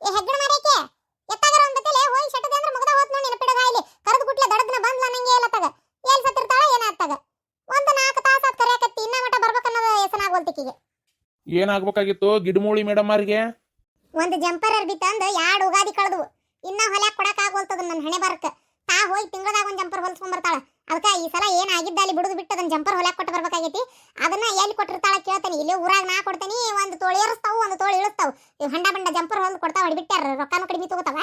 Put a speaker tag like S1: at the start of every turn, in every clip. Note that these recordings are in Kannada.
S1: ಏ ಹೆಗ್ಗಣ ಮಾರೇಕೆ ಎತ್ತಾಗರ ಒಂದ್ ಹೋಯ್ ಹೋಗಿ ಶಟದೆ ಅಂದ್ರೆ ಮುಗದ ಹೋತ್ ನೋಡಿ ನೆನಪಿಡಗ ಇಲ್ಲಿ ಕರೆದು ದಡದ್ನ ಬಂದ್ಲ ನಂಗೆ ಎಲ್ಲ ತಗ. ಎಲ್ ಸತ್ತಿರ್ತಾಳ ಏನಾಗ್ತಾಗ ಒಂದ್ ನಾಲ್ಕು ತಾಸ ಆತ್ ಕರೆಯಕತ್ತಿ ಇನ್ನ ಮಟ ಬರ್ಬೇಕನ್ನೋದು ಹೆಸನಾಗೋಲ್ತಿಕಿಗೆ
S2: ಏನಾಗ್ಬೇಕಾಗಿತ್ತು ಗಿಡಮೂಳಿ ಮೇಡಮ್ ಅವ್ರಿಗೆ?
S1: ಒಂದ್ ಜಂಪರ್ ಅರ್ಬಿ ತಂದು ಎರಡು ಉಗಾದಿ ಕಳೆದವು. ಇನ್ನ ಹೊಲ್ಯಾಕ ಕೊಡಕ್ ಆಗೋಲ್ತದ ನನ್ನ ಹಣೆ ಬರಕ್. ತಾ ಹೋಗಿ ತಿಂಗಳದಾಗ ಒಂದ್ ಜಂಪರ್ ಹೊಲ್ಸ್ಕೊಂಡ್ ಬರ್ತಾಳ. ಅದಕ್ಕ ಈ ಸಲ ಏನಾಗಿದ್ದ ಅಲ್ಲಿ ಬಿಡುದು ಬಿಟ್ಟು ಅದನ್ನ ಜಂಪರ್ ಹೊಲ್ಯಾಕ ಕೊಟ್ಟು ಬರ್ಬೇಕಾಗೈತಿ ಅದನ್ನ ಎಲ್ಲಿ ಕೊಟ್ಟಿರ್ತಾಳ ಕೇಳ್ತಾನೆ ಇಲ್ಲಿ ಊರಾಗ ನಾ ಕೊಡ್ತೇನಿ ಒಂದ್ ತೋಳಿ ಏರಿಸ್ತಾವು ಒಂದ್ ತೋಳಿ ಇಳಿಸ್ತಾವು ಇವ್ ಹಂಡ ಬಂಡ ಜಂಪರ್ ಹೊಲ್ದು ಕೊಡ್ತಾವ ಹೊಡಿಬಿಟ್ಟಾರ ರೊಕ್ಕನೂ ಕಡಿಮೆ ತಗೋತಾವ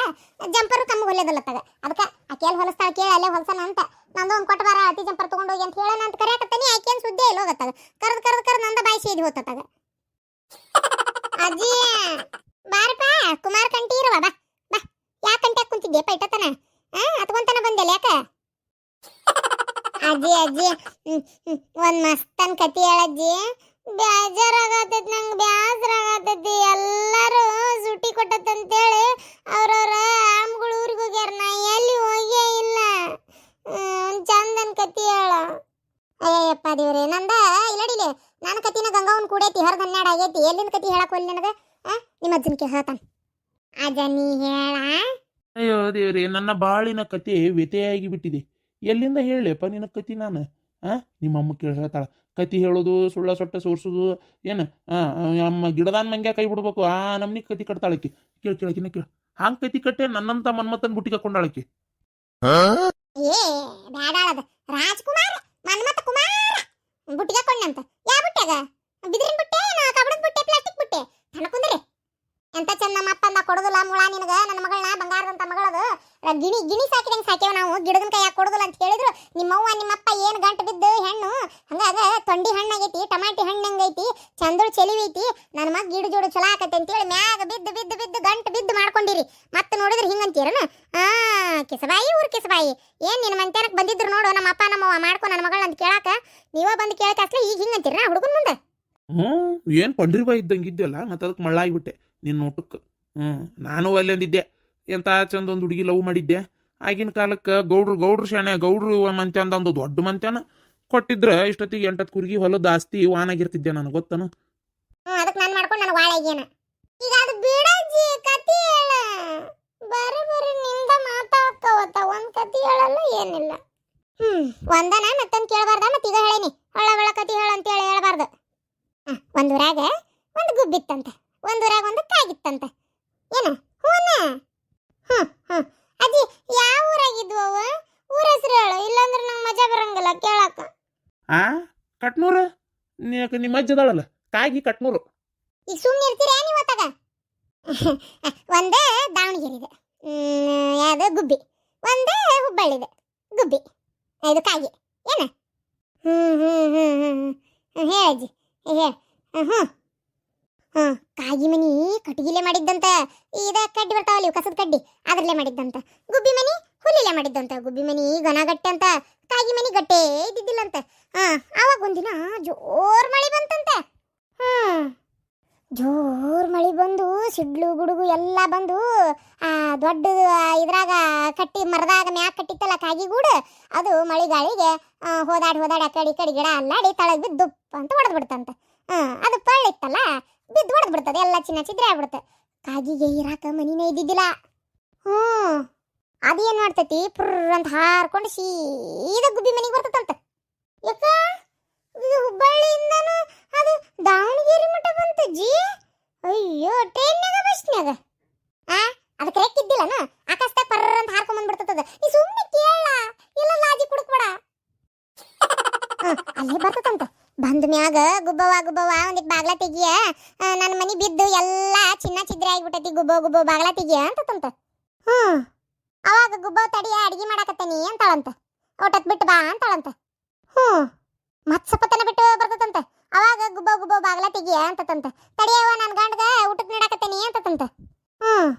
S1: ಜಂಪರ್ ಕಮ್ಮಿ ಹೊಲಿಯೋದಲ್ಲ ತಗ ಅದಕ್ಕ ಆಕೇಲ್ ಹೊಲಸ್ತಾಳ ಕೇಳಿ ಅಲ್ಲೇ ಹೊಲ್ಸನ ಅಂತ ನಂದು ಒಂದ್ ಕೊಟ್ಟು ಬಾರ ಅತಿ ಜಂಪರ್ ತಗೊಂಡೋಗಿ ಅಂತ ಕರೆಯಕತ್ತೀನಿ ಆಕೇನ್ ಸುದ್ದಿ ಇಲ್ಲ ಹೋಗತ್ತಾಗ. ಕರ್ದ್ ಕರ್ದ್ ಕರ್ದ್ ನಂದ ಬಾಯಿ ಸೇದಿ ಹೋತಾಗ ಅಜ್ಜಿ, ಬಾರಪ್ಪ, ಕುಮಾರ್ ಕಂಟಿ ಇರುವ, ಬಾ ಬಾ. ಯಾಕೆ ಕಂಟಿ ಕುಂತಿದ್ದೆ? ಪೈಟತನ ಆ, ಅತ್ಕೊಂತನ ಬಂದೆಲ್ಲ ಯಾಕ? ಅಜ್ಜಿ ಅಜ್ಜಿ ಒಂದ್ ಮಸ್ತನ್ ಕತಿ ಹೇಳಜ್ಜಿ. ಬೇಜಾರಾಗತೈತಿ ನಂಗೆ ಬೇಸರಾಗತೈತಿ ಎಲ್ಲರೂ ಸುಟಿ ಕೊಟ್ಟತ್ತಂತೇಳಿ ಅವ್ರವ್ರ ಆಮ್ಗಳು ಊರಿಗೆ ಹೋಗ್ಯಾರ ನಾ ಎಲ್ಲಿ ಹೋಗೇ ಇಲ್ಲ ಹ್ಮ್, ಚಂದನ್ ಕತಿ ಹೇಳ ಅಯ್ಯಪ್ಪ ದೇವ್ರೆ ನಂದ ಇಲ್ಲಡಿಲೆ ನನ್ನ ಕತಿನ ಗಂಗಾವನ್ ಕೂಡೈತಿ ಹರ್ದ ಹನ್ನೆರಡು ಆಗೈತಿ ಎಲ್ಲಿಂದ ಕತಿ ಹೇಳಕ್ ಹೋಗ್ಲಿ ನನಗ ನಿಮ್ಮ ಅಜ್ಜನಿಗೆ ಹೇಳ್ತಾನೆ. ಅಜ್ಜ ನೀ ಹೇಳ.
S2: ಅಯ್ಯೋ ದೇವ್ರಿ ನನ್ನ ಬಾಳಿನ ಕತೆ ವ್ಯತೆಯಾಗಿ ಬಿಟ್ಟಿದೆ. ಎಲ್ಲಿಂದ ಹೇಳಪ್ಪ ನಿನ್ನ ಕತಿ ನಾನು? ಆ ನಿಮ್ಮ ಅಮ್ಮ ಕೇಳಿ ಹೇಳ್ತಾಳ ಕತಿ ಹೇಳೋದು ಸುಳ್ಳ ಸೊಟ್ಟ ಸೋರ್ಸೋದು ಏನು? ನಮ್ಮ ಗಿಡದಾನ್ ಮಂಗ್ಯ ಕೈ ಬಿಡ್ಬೇಕು. ಆ ನಮ್ನಿ ಕತಿ ಕಟ್ತಾಳಕಿ ಕೇಳಿ ಕೇಳಕಿನ ಕೇಳ. ಹಾಂಗ್ ಕತಿ ಕಟ್ಟೆ ನನ್ನಂತ ಮನ್ಮತ್ತನ್ ಬುಟ್ಟಿಗೆ ಕೊಂಡಾಳಕ್ಕೆ
S1: ಏ ಬ್ಯಾಡಾಳದ. ರಾಜ್ಕುಮಾರ್ ಮನ್ಮತ ಕುಮಾರ ಬುಟ್ಟಿಗೆ ಕೊಂಡಂತ ಯಾ ಬುಟ್ಟ್ಯಾಗ? ಬಿದಿರಿನ ಬುಟ್ಟೆ ಪ್ಲಾಸ್ಟಿಕ್ ಬುಟ್ಟೆ ತನಕುಂದ್ರಿ ಎಂತ ಚಂದ ನಮ್ಮ ಅಪ್ಪ ಅಂದ ಕೊಡುದಿಲ್ಲ ಮುಳ ನಿನಗ, ನನ್ನ ಮಗಳನ್ನ, ಬಂಗಾರದಂತ ಮಗಳದು. ಗಿಣಿ ಗಿಣಿ ಸಾಕಿದಂಗೆ ಸಾಕ್ಯವ ನಾವು, ಗಿಡದನ್ ಕೈಯಾಗ ಕೊಡುದಿಲ್ಲ ಅಂತ ಹೇಳಿದ್ರು. ನಿಮ್ಮವ್ವ, ನಿಮ್ಮಪ್ಪ ಏನು ಗಂಟು ಬಿದ್ದು ಹೆಣ್ಣು, ಹಂಗಾಗ ತೊಂಡಿ ಹಣ್ಣಾಗೈತಿ, ಟಮಾಟಿ ಹಣ್ಣು ಚಂದ್ರು ಚೆಲಿವೈತಿ ನನ್ನ ಮಗ ಗಿಡ ಜೋಡು ಚಲೋ ಆಕತ್ತೆ ಅಂತೇಳಿ ಮ್ಯಾಗ ಬಿದ್ದು ಬಿದ್ದು ಬಿದ್ದು ಗಂಟು ಬಿದ್ದು ಮಾಡ್ಕೊಂಡಿರಿ. ಮತ್ತೆ ನೋಡಿದ್ರೆ ಹಿಂಗಂತೀರನ ಆ, ಕಿಸಬಾಯಿ ಊರು ಕಿಸಬಾಯಿ. ಏನ್ ನಿನ್ನ ಮಂತ್ಯಾನಕ್ ಬಂದಿದ್ರು ನೋಡು, ನಮ್ಮ ಅಪ್ಪ ನಮ್ಮವ್ವ ಮಾಡ್ಕೊ ನನ್ನ ಮಗಳನ್ನ ಅಂತ ಕೇಳಾಕ. ನೀವ ಬಂದು ಕೇಳಕ್ಕೆ ಈಗ ಹಿಂಗಂತೀರ ಹುಡುಗನ್ ಮುಂದೆ?
S2: ಹ್ಞೂ, ಏನು ಪಂಡ್ರಿ ಬಾಯಿ ಇದ್ದಂಗೆ ಇದ್ಯಲ್ಲ ಮತ್ತು ಅದಕ್ಕೆ ಮಳ್ಳಾಗಿಬಿಟ್ಟೆ. ನಿನ್ನ ಊಟಕ್ಕೆ ಹ್ಞೂ, ನಾನು ಅಲ್ಲಿ ಅಂದಿದ್ದೆ ಎಂತ ಚಂದ ಒಂದು ಹುಡುಗಿ ಲವ್ ಮಾಡಿದ್ದೆ. ಆಗಿನ ಕಾಲಕ್ಕೆ ಗೌಡ್ರು ಗೌಡ್ರು ಶಾಣೆ, ಗೌಡ್ರು ಮಂತ್ಯ ಒಂದು ದೊಡ್ಡ ಮಂತ್ಯನ ಕೊಟ್ಟಿದ್ರೆ ಇಷ್ಟೊತ್ತಿಗೆ ಎಂಟತ್ತು ಕುರ್ಗಿ ಹೊಲದ ಆಸ್ತಿ ವಾನಾಗಿರ್ತಿದ್ದೆ ನನಗೆ ಗೊತ್ತನು?
S1: ಅದಕ್ಕೆ ನಾನು ಮಾಡ್ಕೊಂಡು ನನಗೆ ಈಗ ಅದು ಒಂದು ಹೇಳಲ್ಲ ಏನಿಲ್ಲ. ಒಂದನ ಮತ್ತೊಂದ್ ಕೇಳಬಾರ್ದ ಮತ್ತೀಗ ಹೇಳೇನಿ. ಹೊಳ ಕತಿ ಹೇಳ ಅಂತ ಹೇಳಿ ಹೇಳಬಾರ್ದು. ಒಂದ್ ಊರಾಗ ಒಂದು ಗುಬ್ಬಿತ್ತಂತೆ ಒಂದು ಊರಾಗ ಒಂದು ಕಾಗಿತ್ತಂತ. ಏನ? ಹೂನ? ಹ್ಮ್ ಹ್ಮ್. ಅಜ್ಜಿ ಯಾವ ಊರಾಗಿದ್ವು ಅವ? ಊರ ಹೆಸರು ಹೇಳು ಇಲ್ಲಾಂದ್ರೆ ನಂಗೆ ಮಜಾ ಬರಂಗಿಲ್ಲ ಕೇಳಕ್ಕ
S2: ಆ? ಕಟ್ನೂರು? ನಿಮ್ಮ ಅಜ್ಜ ಅದಾಳಲ್ಲ? ಕಾಗಿ ಕಟ್ನೂರು.
S1: ಈಗ ಸುಮ್ಮನೆ ಇರ್ತೀರಾ ನೀವು ಅತ್ತಾಗ ಒಂದೇ ದಾವಣಗೆರೆ ಇದೆ ಯಾವುದು? ಗುಬ್ಬಿ. ಒಂದೇ ಹುಬ್ಬಳ್ಳಿದೆ. ಗುಬ್ಬಿ. ಇದು ಕಾಗಿ. ಏನ? ಹ್ಞೂ ಹ್ಞೂ ಹ್ಞೂ ಹ್ಞೂ ಹ್ಞೂ ಹೇಳಜ್ಜಿ. ಹ್ಞೂ ಹಾಂ ಕಾಗಿ ಮನಿ ಕಟ್ಟಿಗಿಲೆ ಮಾಡಿದ್ದಂತ. ಇದ ಕಡ್ಡಿ ಬರ್ತಾವಲ್ಲ ಕಸದ ಕಡ್ಡಿ. ಅದ್ರಲ್ಲೇ ಮಾಡಿದ್ದಂತ. ಗುಬ್ಬಿ ಮನಿ, ಹುಲ್ಲಿಲೆ ಮಾಡಿದ್ದಂತ. ಗುಬ್ಬಿ ಮನಿ ಗನಗಟ್ಟೆ ಅಂತ. ಕಾಗಿ ಮನಿ ಗಟ್ಟೆ ಇದ್ದಿದ್ದಿಲ್ಲಂತ. ಹಾ ಅವಾಗ ಒಂದಿನ ಜೋರ್ ಮಳೆ ಬಂತಂತೆ. ಹ್ಮ್. ಜೋರ್ ಮಳೆ ಬಂದು ಸಿಡ್ಲು ಗುಡುಗು ಎಲ್ಲ ಬಂದು ದೊಡ್ಡ ಇದ್ರಾಗ ಕಟ್ಟಿ ಮರದಾಗ ಮ್ಯಾಕ್ ಕಟ್ಟಿತ್ತಲ್ಲ ಕಾಗಿಗೂಡು ಅದು ಮಳೆ ಗಾಳಿಗೆ ಆ, ಹೋದಾಡಿ ಹೋದಾಡಿ ಆ ಕಡೆ ಈ ಕಡೆ ಗಿಡ ಅಲ್ಲಾಡಿ ತಳಗ್ ಬಿದ್ದು ಅಂತ ಹೊಡೆದ್ ಬಿಡ್ತಂತ. ಹ್ಮ್ ಅದು ಪಳ್ಳಿತ್ತಲ್ಲ ಬಿದ್ದು ಹೊಡೆದ್ ಬಿಡ್ತದೆ ಎಲ್ಲ ಚಿನ್ನ ಚಿದ್ರೆ ಆಗ್ಬಿಡುತ್ತೆ. ಕಾಗಿಗೆ ಇರಾಕ ಮನಿನೇ ಇದ್ದಿದ್ದಿಲ್ಲ. ಹ್ಞೂ ಅದೇನು ಮಾಡ್ತೈತಿ ಪುರ್ರ್ ಅಂತ ಹಾರ್ಕೊಂಡು ಸೀದಾ ಗುಬ್ಬಿ ಮನೆಗೆ ಬರ್ತದಂತ. ಯಾಕ? ಅಯ್ಯೋ ಟ್ರೈನ್ಯಾಗ ಬಸ್ನ್ಯಾಗ? ಆ ಅದಕ್ಕೆ ರೆಕ್ಕಿದ್ದಿಲ್ಲನ ಆಕಾಶದಾಗ ಪರ್ರ ಅಂತ ಹಾರ್ಕೊಂಡ್ ಬಂದ್ಬಿಡ್ತದ ನೀ ಸುಮ್ಮನೆ ಕೇಳ. ಇಲ್ಲ ಲಾಜಿ ಕುಡುಕ್ಬೇಡ ಅಲ್ಲಿ ಬರ್ತದಂತ. ಬಂದ ಮ್ಯಾಗ ಗುಬ್ಬವ ಗುಬ್ಬವ ಒಂದಿಕ್ ಬಾಗ್ಲ ತೆಗಿಯ. ನನ್ನ ಮನಿ ಬಿದ್ದು ಎಲ್ಲ ಚಿನ್ನ ಚಿದ್ರೆ ಆಗ್ಬಿಟ್ಟೈತಿ, ಗುಬ್ಬ ಗುಬ್ಬ, ಬಾಗ್ಲ ತೆಗಿಯ ಅಂತಂತ ಹ್ಮ್ ಅವಾಗ ಗುಬ್ಬವ್ ತಡಿಯ ಅಡಿಗೆ ಮಾಡಾಕತ್ತೇನಿ ಅಂತಾಳಂತ. ಒಟ್ಟತ್ ಬಿಟ್ಟು ಬಾ ಅಂತಾಳಂತ. ಹ್ಮ್ ಮತ್ ಸಪತನ ಬಿಟ್ಟು ಬರ್ತದಂತ. ಅವಾಗ ಗುಬ್ಬ ಗುಬ್ಬ ಬಾಗ್ಲ ತೆಗಿಯ ಅಂತತಂತ. ತಡಿಯವ ನನ್ನ ಗಂಡಗ ಊಟಕ್ಕೆ ನೀಡಾಕತ್ತೇನಿ ಅಂತತಂತ. ಹ್ಮ್.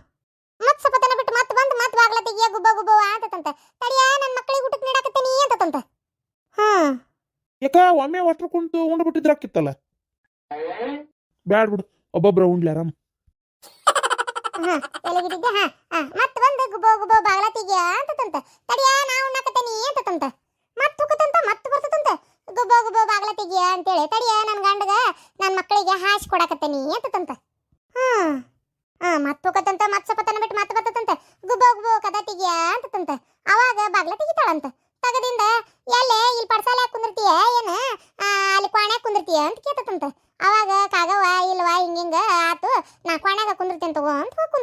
S1: ಮತ್ ಸಪತನ ಬಿಟ್ಟು ಮತ್ ಬಂದ್ ಮತ್ ಬಾಗ್ಲ ತೆಗಿಯ ಗುಬ್ಬ ಗುಬ್ಬವ ಅಂತತಂತ. ತಡಿಯ ನನ್ನ ಮಕ್ಕಳಿಗೆ ಊಟಕ್ಕೆ ನೀಡಾಕತ್ತೇನಿ ಅಂತತಂತ. ಹ್ಮ್.
S2: ಯಾಕ ಒಮ್ಮೆ ಒಟ್ರು ಕುಂತು ಉಂಡು ಬಿಟ್ಟಿದ್ರಾಕಿತ್ತಲ್ಲ? ಬ್ಯಾಡ್ ಬಿಡು ಒಬ್ಬೊಬ್ರ ಉಂಡ್ಲಿ ಆರಾಮ್
S1: ಎಲ್ಲಿಗಿದ್ದೆ ಹಾ ಹಾ. ಮತ್ ಬಂದ್ ಗುಬ್ಬ ಗುಬ್ಬ ಬಾಗ್ಲ ತೆಗಿಯ ಅಂತತಂತ. ತಡಿಯ ನಾ ಉಣ್ಣಾಕತ್ತೇನಿ ಅಂತತಂತ. ಮತ್ ಹೋಗತಂತ ಮತ್ ಬರ್ತದಂತ ಗುಬ್ಬ ಬಾಗ್ಲ ತೆಗಿಯ ಅಂತೇಳಿ, ತಡಿಯ ನನ್ನ ಗಂಡಗ ನನ್ನ ಮಕ್ಕಳಿಗೆ ಹಾಸಿ ಕೊಡಾಕತ್ತೇನಿ ಅಂತತಂತ ಹ್ಞೂ ಹಾಂ, ಮತ್ತೆ ಹೋಗತ್ತಂತ ಮತ್ ಸಪತನ ಬಿಟ್ಟು ಮತ್ತೆ ಬರ್ತದಂತ ಗುಬ್ಬೋ ಗುಬ್ಬೋ ಕದ ತೆಗಿಯ ಅಂತಂತ. ಅವಾಗ ಬಾಗ್ಲ ತೆಗಿತಾಳಂತ. ತಗದಿಂದ, ಎಲ್ಲೇ, ಇಲ್ಲಿ ಪಡ್ಸಾಲೆ ಕುಂದಿರ್ತೀಯ, ಏನು? ಅಲ್ಲಿ ಕ್ವಾಣ್ಯಾಗ ಕುಂದಿರ್ತೀಯ? ಅಂತ ಕೇತತಂತ ಅವಾಗ, ಕಾಗವ್ವ, ಇಲ್ವಾ, ಹಿಂಗಿಂಗ, ಆತು, ನಾ ಕ್ವಾಣ್ಯಾಗ ಕುಂದಿರ್ತೇನೆ ತಗೋ ಅಂತ ಹೋಗಿ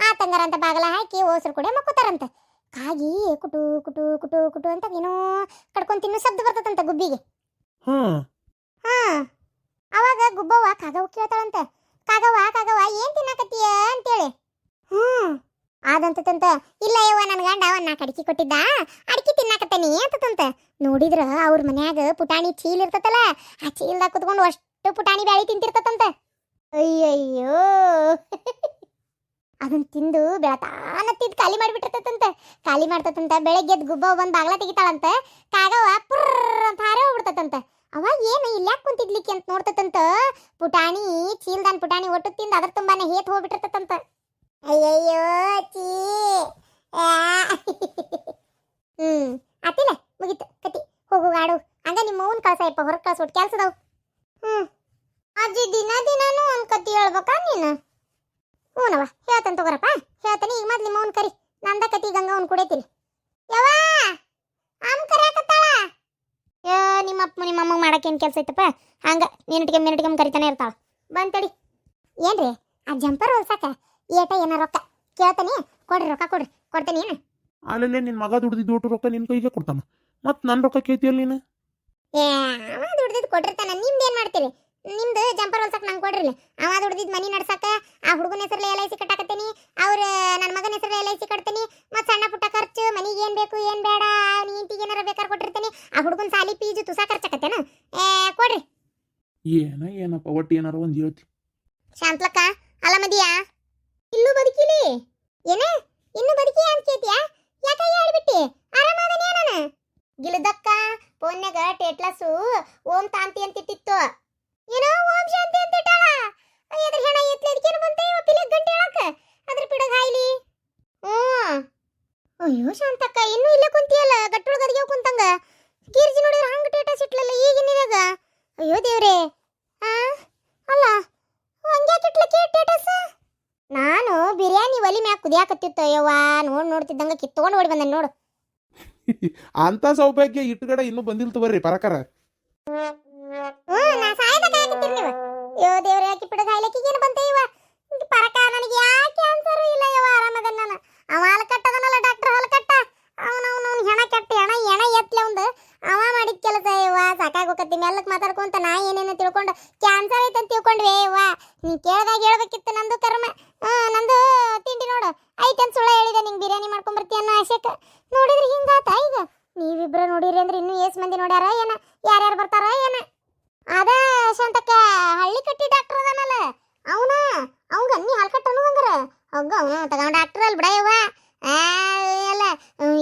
S1: ಆ ಆತಂಗಾರ ಅಂತ ಬಾಗಲ ಹಾಕಿ ಓಸ್ರು ಕೂಡ ಮಕ್ಕೋತಾರಂತ. ಕಾಗಿ ಕುಟು ಕುಟು ಕುಟು ಕುಟು ಅಂತ ಏನೋ ಕಡ್ಕೊಂಡ್ ಶಬ್ದ ಬರ್ತದಂತ ಗುಬ್ಬಿಗೆ. ಹಾ. ಅವಾಗ ಗುಬ್ಬವ್ವ ಕಾಗವ್ವ ಕೇಳ್ತಾಳಂತೆ. ಕಾಗವ್ವ ಕಾಗವ್ವ, ಏನ್ ತಿನ್ನಕತ್ತೀಯ ಅಂತೇಳಿ. ಹ್ಮ್ ಆದಂತಂತ ಇಲ್ಲ ಯವ್ವ ನನ್ನ ಗಂಡ ಅವನ್ ನಾಲ್ಕು ಅಡಿಕೆ ಕೊಟ್ಟಿದ್ದ. ಅಡಿಕೆ ತಿನ್ನಾಕತ್ತೇನಿ ಅಂತಂತ ನೋಡಿದ್ರ ಅವ್ರ ಮನ್ಯಾಗ ಪುಟಾಣಿ ಚೀಲ್ ಇರ್ತತಲ್ಲ, ಆ ಚೀಲ್ದಾಗ ಕುತ್ಕೊಂಡು ಅಷ್ಟು ಪುಟಾಣಿ ಬ್ಯಾಳಿ ತಿಂತಿರ್ತತಂತ ಅಯ್ಯಯ್ಯೋ. ಅದನ್ನ ತಿಂದು ಬೆಳತಾನತ್ತಿದ್ ಖಾಲಿ ಮಾಡಿಬಿಟ್ಟಿರ್ತತಂತ ಖಾಲಿ ಮಾಡ್ತತಂತ ಬೆಳಗ್ಗೆ ಎದ್ದು ಗುಬ್ಬವ್ವ ಬಂದು ಬಾಗ್ಲ ತೆಗಿತಾಳಂತ. ಕಾಗವ್ವ ಪುರ್ ಅಂತ ಹಾರೇ ಹೋಗ್ಬಿಡ್ತತಂತ ಅವ ಏನು ಇಲ್ಯಾಕ್ ಕುಂತಿದ್ಲಿಕ್ಕೆ ಅಂತ ನೋಡ್ತತಂತ. ಪುಟಾಣಿ, ಚೀಲ್ದಾನ್ ಪುಟಾಣಿ ಒಟ್ಟು ತಿಂದು ಅದ್ರ ತುಂಬಾನೇ ಹೇತ್ ಹೋಗ್ಬಿಟ್ಟಿರ್ತತಂತ. ಅಯ್ಯಯ್ಯೋ ಚೀ. ಹ್ಮ್ ಆತಿಲ್ಲ ಮುಗೀತು, ಕತಿ. ಹೋಗು, ಆಡು. ಹಂಗ ನಿಮ್ಮ ಅವ್ವನ್ ಕಳ್ಸಯಪ್ಪ ಹೊರಗೆ ಕಳ್ಸ್ಬಿಟ್ಟು ಕೆಲ್ಸದವು. ಹ್ಮ್. ಅಜ್ಜಿ ದಿನ ದಿನಾನು ಒಂದ್ ಕತಿ ಹೇಳ್ಬೇಕಾ ನೀನು? ಹ್ಞೂನವ ಹೇಳ್ತಾನೆ ತಗೋರಪ್ಪ. ಹೇಳ್ತಾನೆ, ಈಗ ಮೊದ್ಲು ನಿಮ್ಮ ಕರಿ. ನಂದ ಕತಿ ಗಂಗ ಅವ್ನ್ ಕುಡಿತೀನಿ. ಯವ್ವ ಆಮ್ ಕರ್ಯಾಕತ್ತಾಳ. ಯಾ ನಿಮ್ಮ ಅಪ್ಪ ನಿಮ್ಮ ಅಮ್ಮಂಗೆ ಮಾಡಕ್ಕೆ ಏನು ಕೆಲಸ ಐತಪ್ಪ? ಹಂಗೆ ಮಿನಿಟ್ಗೆ ಮಿನಿಟ್ಗೆ ಕರಿತಾನೆ ಇರ್ತಾಳ. ಬಂತಡಿ ಏನ್ರಿ ಆ ಜಂಪರ್ ಹೊಲ್ಸಕ ಏಟ ಏನ ರೊಕ್ಕ? ಕೇಳ್ತಾನೆ ಕೊಡ್ರಿ ರೊಕ್ಕ ಕೊಡ್ರಿ. ಕೊಡ್ತೇನೆ ಏನು?
S2: ಅಲ್ಲಲ್ಲೇ ನಿನ್ನ ಮಗ ದುಡ್ದಿದ್ದು ಒಟ್ಟು ರೊಕ್ಕ ನಿನ್ನ ಕೈಗೆ ಕೊಡ್ತಾನ. ಮತ್ತು ನನ್ನ ರೊಕ್ಕ ಕೇಳ್ತೀಯಲ್ಲ ನೀನು?
S1: ಏ ಅವ ದುಡ್ದಿದ್ದು ಕೊಟ್ಟಿರ್ತಾನ. ನಿಮ್ದು ಏನು ಮಾಡ್ತೀರಿ? ನಿಮ್ದು ಜಂಪರ್ ಹೊಲ್ಸಕ್ ನಂಗೆ ಕೊಡ್ರಿ ಅವ ದುಡ್ದಿದ್ದು ಮನಿ ನಡ್ಸಕ್ಕ ಆ ಹುಡುಗನ ಹೆಸರು ಎಲ್ ಐ ಸಿ ಕಟ್ಟಾಕತ್ತೀನಿ ಅವ್ರ ನನ್ನ ಮಗನ ಹೆಸರು ಎಲ್ ಐ ಸಿ ಕಟ್ತೀನಿ ಮತ್ತು ಸಣ್ಣ ಪುಟ್ಟ ಖರ್ಚು ಮನಿಗೆ ಏನು ಬೇಕು ಏನು ಬೇಡ ಇಂಟಿಗೆ ಏನಾರ ಬೇಕಾದ್ರೆ ಕೊಟ್ಟಿರ್ತೀನಿ ಆ ಹುಡುಗನ ಸಾಲಿ ಪೀಜು ತುಸಾ ಖರ್ಚಾಕತ್ತೇನ? ಏ ಕೊಡ್ರಿ.
S2: ಏನ ಏನಪ್ಪ ಒಟ್ಟು ಏನಾರ ಒಂದು ಹೇಳ್ತಿ.
S1: ಶಾಂತ್ಲಕ್ಕ ಅಲ್ಲ ಮದಿಯಾ? ಇಲ್ಲೂ ಬದುಕಿಲಿ? ಏನ? ಇನ್ನು ಬದುಕಿ ಅಂತ ಕೇಳ್ತೀಯಾ? ಯಾಕೆ ಹೇಳ್ಬಿಟ್ಟಿ ಆರಾಮಾದನೇ ನಾನು? ಗಿಲದಕ್ಕ ಫೋನ್ಯಾಗ ಟೇಟ್ಲಸ್ಸು ಓಂ ತಾಂತಿ ಅಂತ ಇಟ್ಟಿತ್ತು ಏನೋ ಓಂ ಶಾಂತಿ ಅಂತ ಇಟ್ಟಾಳ ಎದ್ರ ಹೆಣ ಎತ್ಲದಕ್ಕೇನು ಪಿಲೆ ಗಂಟೆ ಹೇಳಕ ಅದ್ರ ಪಿಡಗ ಹಾಯ್ಲಿ ಹ್ಞೂ. ಅಯ್ಯೋ ಶಾಂತಕ್ಕ ಇನ್ನೂ ಇಲ್ಲೇ ಕುಂತಿಯಲ್ಲ ಗಟ್ಟುಳ ಗದಿಗೆ ಕುಂತಂಗ? ಗಿರ್ಜಿ ನೋಡಿದ್ರೆ ಹಂಗೆ ಟೇಟಸ್ ಇಟ್ಲಲ್ಲ ಈಗಿನಿದಾಗ ಅಯ್ಯೋ ದೇವ್ರೆ. ಆ? ಅಲ್ಲ ಹಂಗ್ಯಾಕಿಟ್ಲಕ್ಕೆ ಟೇಟಸ್? ನಾನು ಬಿರಿಯಾನಿ ಒಲಿ ಮ್ಯಾಗ ಕುದಿಯಾಕತ್ತಿತ್ತು ಯವ್ವ. ನೋಡ್ ನೋಡ್ತಿದ್ದಂಗ ಕಿತ್ಕೊಂಡು ಓಡಿ ಬಂದೆ ನೋಡು.
S2: ಅಂತ ಸೌಭಾಗ್ಯ ಇಟ್ಟುಗಡೆ ಇನ್ನೂ ಬಂದಿಲ್ತು ಬರ್ರಿ ಪರಕರ.
S1: ಹ್ಞೂ ನಾ ಸಾಯದ ಕಾಯಕತ್ತೀರಿ ನೀವು. ಅಯ್ಯೋ ದೇವ್ರೆ ಯಾಕೆ ಪಿಡ ಕಾಯ್ಲಕ್ಕಿಗೆ ಏನು ಬಂತೆ ಇವ? ನನಗೆ ಕ್ಯಾನ್ಸರ್ ಇಲ್ಲ ಯವ್ವ ಆರಾಮದ ನಾನು? ಅವ ಹಾಲು ಕಟ್ಟದನಲ್ಲ ಡಾಕ್ಟರ್ ಹಾಲು ಕಟ್ಟ? ಅವನ ಅವನ ಹೆಣ ಕೆಟ್ಟ ಹೆಣ ಹೆಣ ಎತ್ತಲೆ ಒಂದು. ಅವ ಮಾಡಿದ ಕೆಲಸ ಯವ್ವ ಸಾಕಾಗೋಕತ್ತಿ ಮೆಲ್ಲಕ್ಕೆ ಮಾತಾಡ್ಕೊಂತ ನಾ ಏನೇನೋ ತಿಳ್ಕೊಂಡು ಕ್ಯಾನ್ಸರ್ ಐತೆ ಅಂತ ತಿಳ್ಕೊಂಡ್ವಿ ಯವ್ವ. ನೀ ಕೇಳ್ದಾಗ ಹೇಳ್ಬೇಕಿತ್ತು ನಂದು ಕರ್ಮ. ನಂದು ತಿಂಡಿ ನೋಡು. ಐತೆ ಅಂತ ಸುಳ್ಳ ಹೇಳಿದೆ, ನಿಂಗೆ ಬಿರಿಯಾನಿ ಮಾಡ್ಕೊಂಬರ್ತೀಯ ಅನ್ನೋ ಆಶೆಕ. ನೋಡಿದ್ರೆ ಹಿಂಗಾತ ಈಗ. ನೀವಿಬ್ರು ನೋಡಿರಿ ಅಂದ್ರೆ ಇನ್ನೂ ಏಸ್ ಮಂದಿ ನೋಡ್ಯಾರ ಏನ? ಯಾರ್ಯಾರು ಬರ್ತಾರ ಏನ? ಅದ ಶಾಂತಕ್ಕ ಹಳ್ಳಿ ಕಟ್ಟಿ ಡಾಕ್ಟರ್ ಅದಾನಲ್ಲ. ಅವನ ಅವಂಗ ನೀ ಹಾಲ್ ಕಟ್ಟನು ಹಂಗಾರ ಅವನು ತಗೊಂಡ ಡಾಕ್ಟರ್ ಅಲ್ಲಿ ಬಿಡಯವ್ವ ಎಲ್ಲ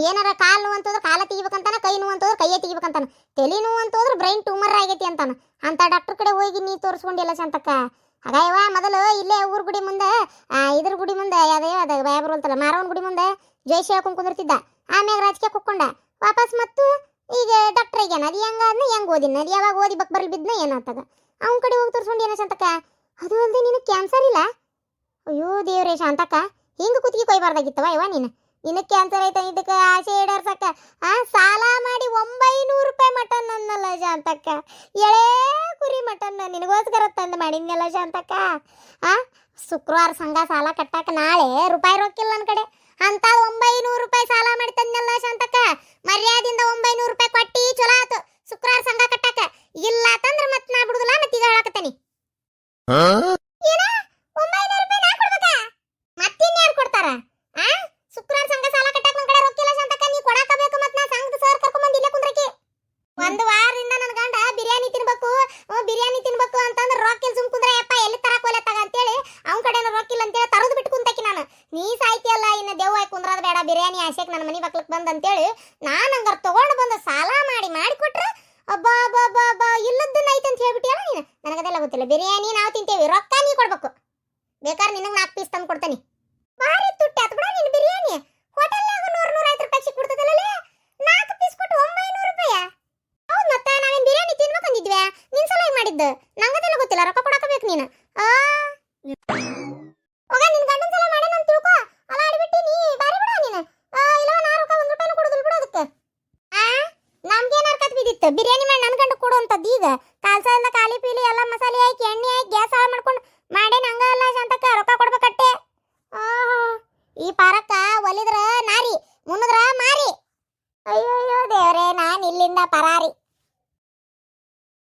S1: ಏನಾರ ಕಾಲು ನೋವು ಅಂತಂದ್ರೆ ಕಾಲ ತೆಗಿಬೇಕಂತಾನ, ಕೈ ನೋವು ಅಂತಂದ್ರೆ ಕೈಯೇ ತೆಗಿಬೇಕಂತಾನ. ತಲೆ ನೋವು ಅಂತಂದ್ರೆ ಬ್ರೈನ್ ಟ್ಯೂಮರ್ ಆಗೈತಿ ಅಂತಾನ. ಅಂತ ಡಾಕ್ಟರ್ ಕಡೆ ಹೋಗಿ ನೀ ತೋರಿಸ್ಕೊಂಡಿಲ್ಲ ಸಂತಕ್ಕ ಹಾಗಾಯವ ಮೊದಲು ಇಲ್ಲೇ ಊರ್ ಗುಡಿ ಮುಂದೆ ಇದ್ರ ಗುಡಿ ಮುಂದೆ ಅದೇ ಅದ ಭಯ ಅಂತಲ್ಲ ಮಾರವನ ಗುಡಿ ಮುಂದೆ ಜೈಶಿ ಹೇಳ್ಕೊಂಡ್ ಕುಂದಿರ್ತಿದ್ದ. ಆಮ್ಯಾಗ ರಾಜಕೀಯ ಕುಕ್ಕೊಂಡ. ವಾಪಸ್ ಮತ್ತು ಈಗ ಡಾಕ್ಟರ್ ಆಗ್ಯಾನ. ಅದು ಹೆಂಗ ಅದನ್ನ ಹೆಂಗ್ ಓದಿನ ಅದು ಯಾವಾಗ ಓದಿ ಬಕ್ ಬರ್ಲಿ ಬಿದ್ನ ಏನಾಗ್ತದ ಅವನ ಕಡೆ ಹೋಗಿ ತೋರಿಸ್ಕೊಂಡು ಏನೋ ಸಂತಕ್ಕ ಅದು ಅಲ್ಲದೆ ನಿನಗೆ ಕ್ಯಾನ್ಸರ್ ಇಲ್ಲ? ಅಯ್ಯೋ ದೇವ್ರೇ ಶಾಂತಕ್ಕ, ಹಿಂಗ ಕುತ್ತಿಗೆ ಕೊಯ್ಬಾರ್ದಾಗಿತ್ತವ ಇವ ನೀನು? ನಿನ್ನ ಕ್ಯಾನ್ಸರ್ ಐತ ಇದಕ್ಕೆ? ಆಸೆ ಈಡೇರ್ಸಕ್ಕ. ಆ, ಸಾಲ ಮಾಡಿ ಒಂಬೈನೂರು ರೂಪಾಯಿ ಮಟನ್ ಅನ್ನಲ್ಲ ಶಾಂತಕ್ಕ. ಎಳೇ ಕುರಿ ಮಟನ್ ನಿನಗೋಸ್ಕರ ತಂದು ಮಾಡಿದ್ನಲ್ಲ ಶಾಂತಕ್ಕ. ಆ, ಶುಕ್ರವಾರ ಸಂಘ ಸಾಲ ಕಟ್ಟಾಕ ನಾಳೆ ರೂಪಾಯಿ ರೊಕ್ಕಿಲ್ಲ ನನ್ನ ಕಡೆ. ಅಂತ ಒಂಬೈನೂರು ರೂಪಾಯಿ ಸಾಲ ಮಾಡಿ ತಂದಲ್ಲ ಶಾಂತಕ್ಕ. ಮರ್ಯಾದಿಂದ ಒಂಬೈನೂರು ರೂಪಾಯಿ ಕೊಟ್ಟಿ ಚಲೋ ಆತು ಶುಕ್ರವಾರ ಸಂಘ ಕಟ್ಟಾಕ ಇಲ್ಲ ತಂದ್ರ ಮತ್ ನಾ ಬಿಡುದಿಲ್ಲ ಮತ್ ಈಗ ಹೇಳಕತ್ತೇನಿ ಏನ ಒಂಬೈನೂರು ರೂಪಾಯಿ ನಾ ಕೊಡ್ಬೇಕಾ ಮತ್ತಿನ್ಯಾರು ಕೊಡ್ತಾರ ಆ ಶುಕ್ರವಾರ ಸಂಘ ಸಾಲ ಕಟ್ಟಾಕ ನನ್ ಕಡೆ ರೊಕ್ಕಿಲ್ಲ ಶಾಂತಕ್ಕ ನೀ ಕೊಡಾಕ ಬೇಕು ಮತ್ ನಾ ಸಂಘದ ಸರ್ ಕರ್ಕೊಂಡ್ ಬಂದ್ ಇಲ್ಲೇ ಕುಂದ್ರಕಿ ಒಂದು ವಾರದಿಂದ ನನ್ನ ಗಂಡ ಬಿರಿಯಾನಿ ತಿನ್ಬೇಕು ಹ್ಮ್, ಬಿರಿಯಾನಿ ತಿನ್ಬೇಕು ಅಂತಂದ್ರೆ ರೊಕ್ಕಿಲ್ ಸುಮ್ ಕುಂದ್ರೆ ಯಪ್ಪ ಎಲ್ಲಿ ತರಕ್ ಹೋಲತ್ತಾಗ ಅಂತೇಳಿ ಅವ್ನ ಕಡೆನ ರೊಕ್ಕಿಲ್ಲ ಅಂತೇಳಿ ತರದು ಬಿಟ್ಟು ಕುಂತಕಿ ನಾನು ನೀ ಸಾಯ್ತಿಯಲ್ಲ ಇನ್ನು ದೆವ್ವ ಕುಂದ್ರದ ಆಸೆಕ್ ನನ್ನ ಮನೆ ಬಕ್ಲಕ್ಕೆ ಬಂದು ಅಂತೇಳಿ ನಾನು ಹಂಗಾರ ತಗೊಂಡು ಬಂದು ಸಾಲ ಮಾಡಿ ಮಾಡಿ ಕೊಟ್ರೆ ಅಬ್ಬಾ ಅಬ್ಬಾ ಬಾ ಅಬ್ಬಾ ಇಲ್ಲದನ್ನ ಐತೆ ಅಂತ ಹೇಳ್ಬಿಟ್ಟಿಯಲ್ಲ ನೀನು? ನನಗದೆಲ್ಲ ಗೊತ್ತಿಲ್ಲ. ಬಿರಿಯಾನಿ ನಾವು ತಿಂತೇವೆ, ರೊಕ್ಕ ನೀ ಕೊಡ್ಬೇಕು. ಬೇಕಾದ್ರೆ ನಿನಗೆ ನಾಲ್ಕು ಪೀಸ್ ತಂದು ಕೊಡ್ತೇನೆ. ಭಾರಿ ತುಟ್ಟಿ ಆತ್ ಬಿಡ ನಿನ್ನ ಬಿರಿಯಾನಿ. ಹೋಟೆಲ್ನಾಗ ನೂರು ನೂರ ಐದು ರೂಪಾಯಿ ಸಿಕ್ಬಿಡ್ತದಲ್ಲ ನಾಲ್ಕು ಪೀಸ್ ಕೊಟ್ಟು ಒಂಬೈನೂರು ರೂಪಾಯಿ? ಹೌದು ಮತ್ತೆ ನಾವೇನು ಬಿರಿಯಾನಿ ತಿನ್ಬೇಕಂದಿದ್ವಿ ನಿನ್ ಸಲ ಮಾಡಿದ್ದು ನಂಗದೆಲ್ಲ ಗೊತ್ತಿಲ್ಲ ರೊಕ್ಕ ಕೊಡಕಬೇಕು ನೀನು ಆ ಹೋಗ ನಿನ್ ಗಂಡ ಆಯ್ತು ಬಿರಿಯಾನಿ ಮಾಡಿ ನನ್ ಗಂಡ ಕೊಡುವಂಥದ್ದು ಈಗ. ಕಾಲ್ ಕಾಲಿ ಪೀಲಿ ಎಲ್ಲ ಮಸಾಲೆ ಹಾಕಿ, ಎಣ್ಣೆ ಹಾಕಿ, ಗ್ಯಾಸ್ ಹಾಳು ಮಾಡ್ಕೊಂಡು ಮಾಡೇನ ಹಂಗ ಅಲ್ಲ ಶಾಂತಕ್ಕ, ರೊಕ್ಕ ಕೊಡ್ಬೇಕಟ್ಟೆ. ಈ ಪಾರಕ್ಕ ಒಲಿದ್ರ ನಾರಿ, ಮುನ್ನದ್ರ ಮಾರಿ. ಅಯ್ಯೋ ದೇವ್ರೆ, ನಾನು ಇಲ್ಲಿಂದ ಪರಾರಿ.